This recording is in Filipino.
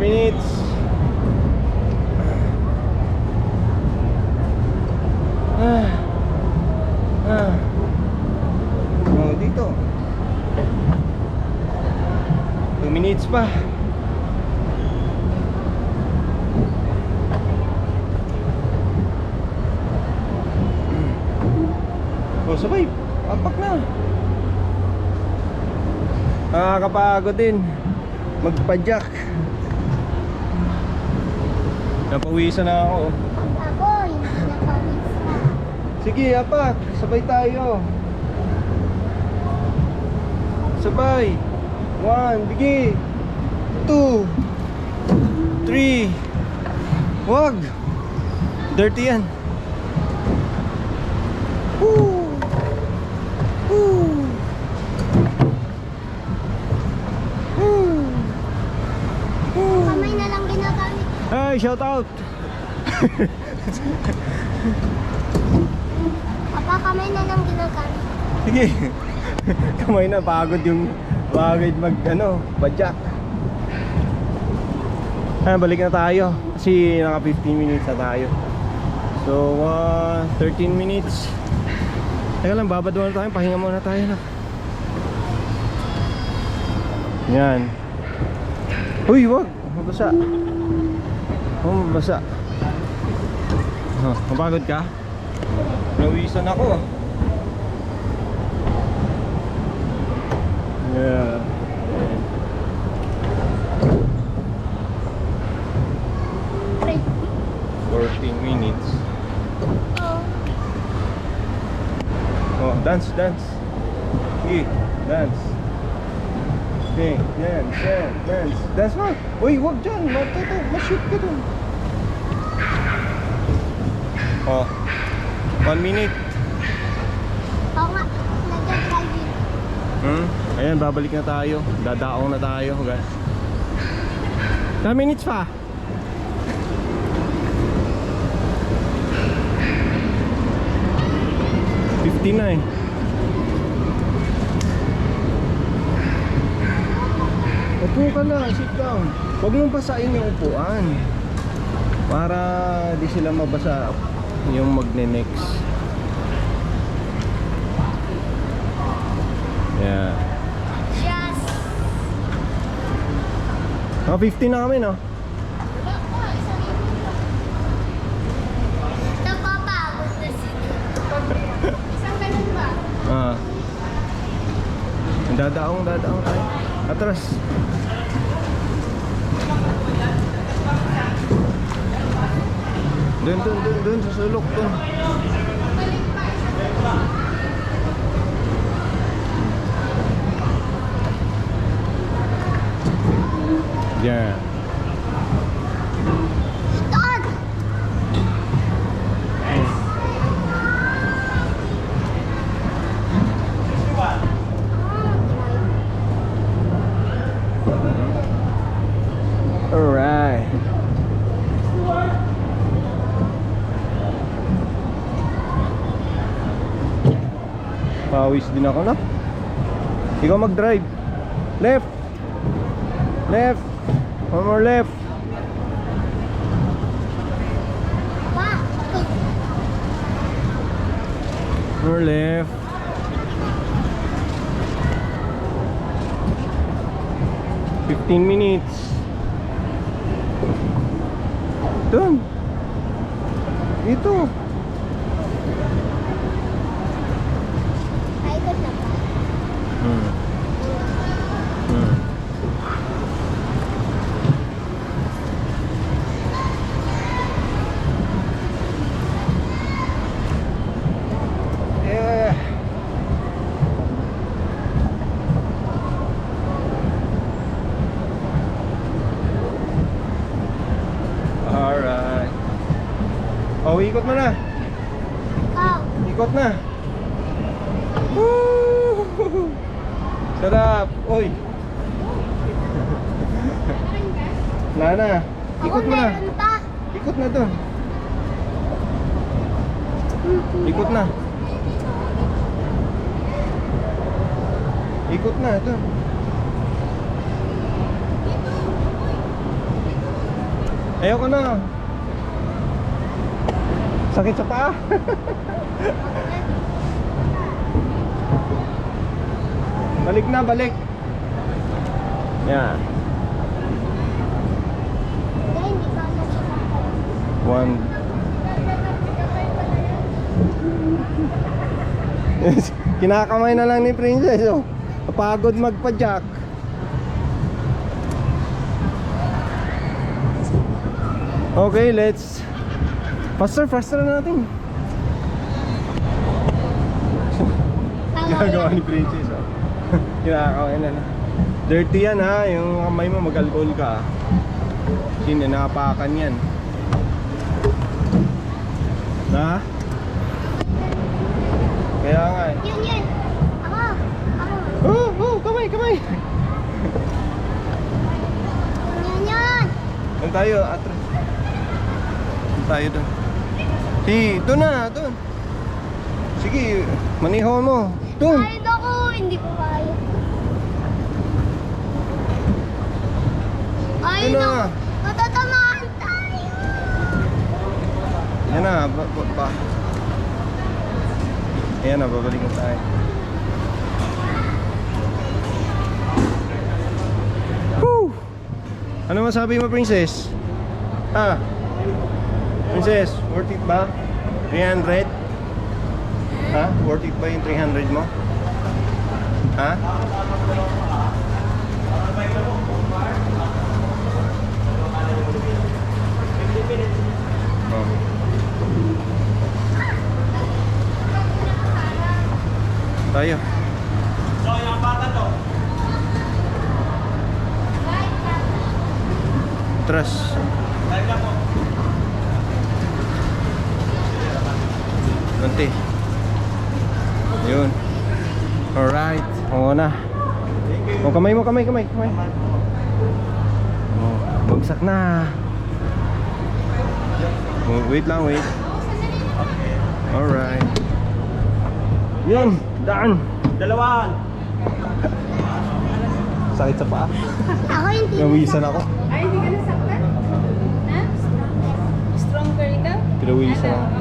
minutes. Ah. Ah. Oh, dito. 2 minutes pa. Oh, sabay. Apak na. Nakakapagod din. Magpa-jack. Napawisan na ako. Ako, hindi napawis na. Sige, apak. Sabay tayo. Sabay. One, bigi. Two. Three. Wag. Dirty yan. Woo. Woo. Woo. Kamay na lang ginagamit. Hey, shout out. Papa, kamay na lang ginagamit. Sige. Kamay na pagod yung pagod mag ano, badyak. Ah, balik na tayo kasi naka 15 minutes na tayo. So, uh, 13 minutes. Teka lang, babad muna tayo. Pahinga muna tayo na. Yan. Uy, wag. Mabasa. Oh, mabasa. Oh, mapagod ka? Nawisan ako. Yeah. 14 minutes. Oh. Oh, dance, dance. Sige, dance. Okay, dance, dance, dance. Dance mo. Uy, wag dyan. Matuto, ma-shoot ka dun. Oh. One minute. Oo nga, nag-driving. Hmm? Ayan, babalik na tayo. Dadaong na tayo, guys. 10 minutes pa. Fifty na eh. Upo ka lang, sit down. Huwag mong basain yung upuan. Para di sila mabasa yung magne-next. Yeah. Just. Mga 15 na kami, no? Napapagod na sila. Isang ganun ba? Ah. Dadaong, dadaong tayo. Atras. Dun, dun, dun, dun, sa sulok, dun. Yeah. Doon! Alright. Pawis din ako na. Ikaw mag-drive. Left. Left. One more left. One more left. Fifteen minutes. Dun. Ito. Yeah. Alright. Oh, ikot mo na. Ikaw. Ikot na. Woo! Sarap. Uy. Wala na. Ikot mo na. Ikot na doon. Ikot na. Ikot na ito. Ayoko na. Sakit sa paa. Balik na, balik. Yan. One. Kinakamay na lang ni Princess oh. Kapagod magpa-jack. Okay, let's Faster, faster na natin. Ginagawa ni Princess oh. Kinakamay na lang. Dirty yan ha, yung kamay mo mag-alcohol ka. Hindi nakapakan yan. Na? Kaya nga eh. Yun, yun. Ako. Ako. Oh, oh, kamay, kamay. Yun, yun. Doon tayo, atras. Doon tayo doon. Si, doon na, doon. Sige, manihaw mo. Doon. Kahit ako, hindi ko kaya. Ay, Doon na. no. Natatamaan tayo. Yan na, ba, ba, ba. Ayan na, babalik na tayo. Woo! Ano masabi mo, Princess? Ah, Princess, worth it ba? 300? Ha? Worth it ba yung 300 mo? Ha? Oh. Tayo. Atras. Nanti. Yun. Alright. Oo na. O kamay mo, kamay, kamay, kamay. Bagsak na. Wait lang, wait. Alright. Yun, daan. Dalawan! Sakit sa paa. Ako hindi. Nawisan ako. Ay, hindi ka nasaktan? Ha? Stronger ikaw? Pinawisan ako.